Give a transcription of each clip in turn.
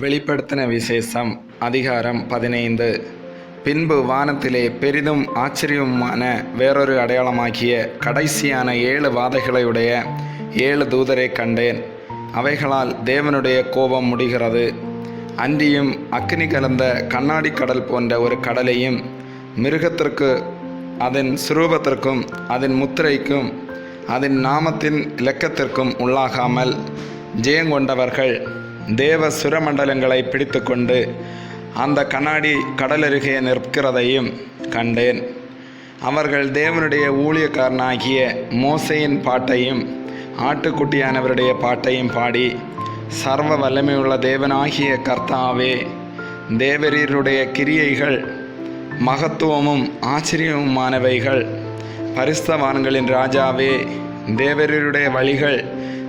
வெளிப்படுத்தின விசேஷம் அதிகாரம் பதினைந்து. பின்பு வானத்திலே பெரிதும் ஆச்சரியமான வேறொரு அடையாளமாகிய கடைசியான ஏழு வாதைகளையுடைய ஏழு தூதரை கண்டேன். அவைகளால் தேவனுடைய கோபம் முடிகிறது. அன்றியும் அக்னி கலந்த கண்ணாடி கடல் போன்ற ஒரு கடலையும் மிருகத்திற்கு அதன் சுரூபத்திற்கும் அதன் முத்திரைக்கும் அதன் நாமத்தின் இலக்கத்திற்கும் உள்ளாகாமல் ஜெயங்கொண்டவர்கள் தேவ சுரமண்டலங்களை பிடித்துக்கொண்டு அந்த கண்ணாடி கடலருகே நிற்கிறதையும் கண்டேன். அவர்கள் தேவனுடைய ஊழியக்காரனாகிய மோசையின் பாட்டையும் ஆட்டுக்குட்டியானவருடைய பாட்டையும் பாடி சர்வ வல்லமையுள்ள தேவனாகிய கர்த்தாவே தேவரீருடைய கிரியைகள் மகத்துவமும் ஆச்சரியமுமானவைகள் பரிஸ்தவான்களின் ராஜாவே தேவரீருடைய வழிகள்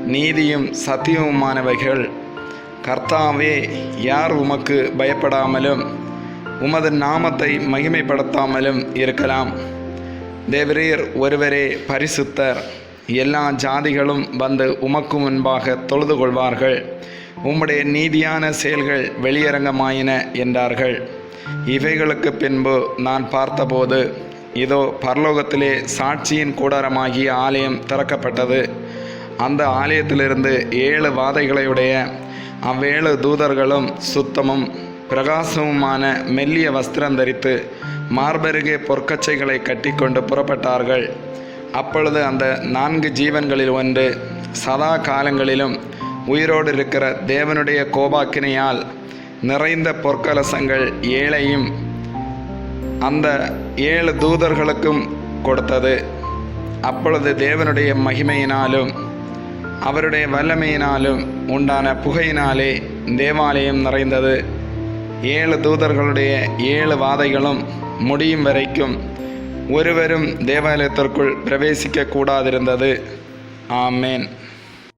நீதியும் சத்தியமுமானவைகள் கர்த்தாவே யார் உமக்கு பயப்படாமலும் உமது நாமத்தை மகிமைப்படுத்தாமலும் இருக்கலாம். தேவரீர் ஒருவரே பரிசுத்தர். எல்லா ஜாதிகளும் வந்து உமக்கு முன்பாக தொழுது கொள்வார்கள். உம்முடைய நீதியான செயல்கள் வெளியரங்கமாயின என்றார்கள். இவைகளுக்கு பின்பு நான் பார்த்தபோது இதோ பரலோகத்திலே சாட்சியின் கூடாரமாகிய ஆலயம் திறக்கப்பட்டது. அந்த ஆலயத்திலிருந்து ஏழு வாதைகளையுடைய அவ்வேழு தூதர்களும் சுத்தமும் பிரகாசமுமான மெல்லிய வஸ்திரம் தரித்து மார்பருகே பொற்கச்சைகளை கட்டிக்கொண்டு புறப்பட்டார்கள். அப்பொழுது அந்த நான்கு ஜீவன்களில் ஒன்று சதா காலங்களிலும் உயிரோடு இருக்கிற தேவனுடைய கோபாக்கினையால் நிறைந்த பொற்கலசங்கள் ஏழையும் அந்த ஏழு தூதர்களுக்கும் கொடுத்தது. அப்பொழுது தேவனுடைய மகிமையினாலும் அவருடைய வல்லமையினாலும் உண்டான புகையினாலே தேவாலயம் நிறைந்தது. ஏழு தூதர்களுடைய ஏழு வாதைகளும் முடியும் வரைக்கும் ஒருவரும் தேவாலயத்திற்குள் பிரவேசிக்க கூடாதிருந்தது. ஆமேன்.